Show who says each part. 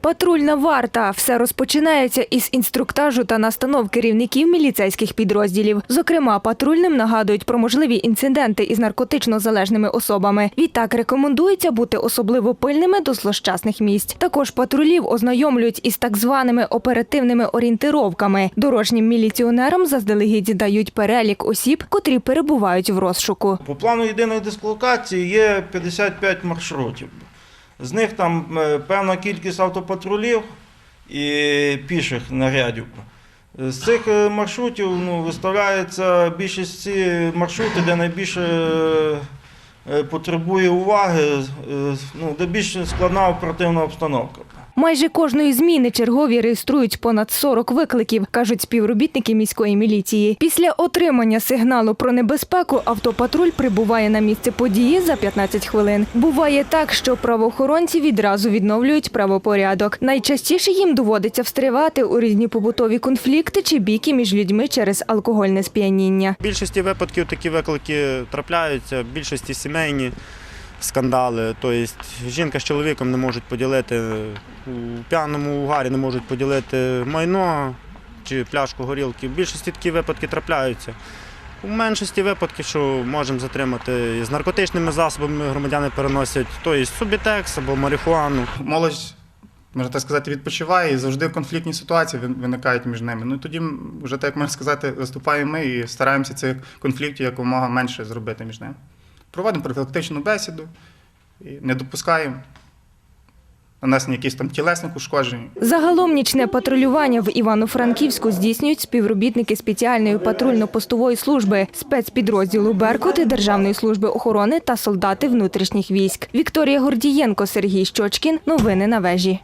Speaker 1: Патрульна варта все розпочинається із інструктажу та настанов керівників міліцейських підрозділів. Зокрема, патрульним нагадують про можливі інциденти із наркотично залежними особами. Відтак рекомендується бути особливо пильними до злощасних місць. Також патрулів ознайомлюють із так званими оперативними орієнтировками. Дорожнім міліціонерам заздалегідь дають перелік осіб, котрі перебувають в розшуку.
Speaker 2: По плану єдиної дислокації є 55 маршрутів. З них там е, певна кількість автопатрулів і піших нарядів. З цих е, маршрутів ну, виставляється більшість ці маршрути, де найбільше е, потребує уваги, ну, де більш складна оперативна обстановка.
Speaker 1: Майже кожної зміни чергові реєструють понад 40 викликів, кажуть співробітники міської міліції. Після отримання сигналу про небезпеку автопатруль прибуває на місце події за 15 хвилин. Буває так, що правоохоронці відразу відновлюють правопорядок. Найчастіше їм доводиться встрівати у різні побутові конфлікти чи бійки між людьми через алкогольне сп'яніння.
Speaker 3: В більшості випадків такі виклики трапляються, в більшості сімейні скандали. Тобто жінка з чоловіком не можуть поділити у п'яному угарі, не можуть поділити майно чи пляшку горілки. В більшості такі випадки трапляються. У меншості випадків, що можемо затримати з наркотичними засобами громадяни переносять, тобто субітекс або марихуану.
Speaker 4: молодь, можна так сказати, відпочиває і завжди конфліктні ситуації виникають між ними. Ну і тоді вже так можна сказати, виступаємо ми і стараємося цих конфліктів якомога менше зробити між ними. Проводимо профілактичну бесіду і не допускаємо нанесення якісь там тілесних ушкоджень.
Speaker 1: Загалом нічне патрулювання в Івано-Франківську здійснюють співробітники спеціальної патрульно-постової служби, спецпідрозділу Беркут, Державної служби охорони та солдати внутрішніх військ. Вікторія Гордієнко, Сергій Щочкін. Новини на вежі.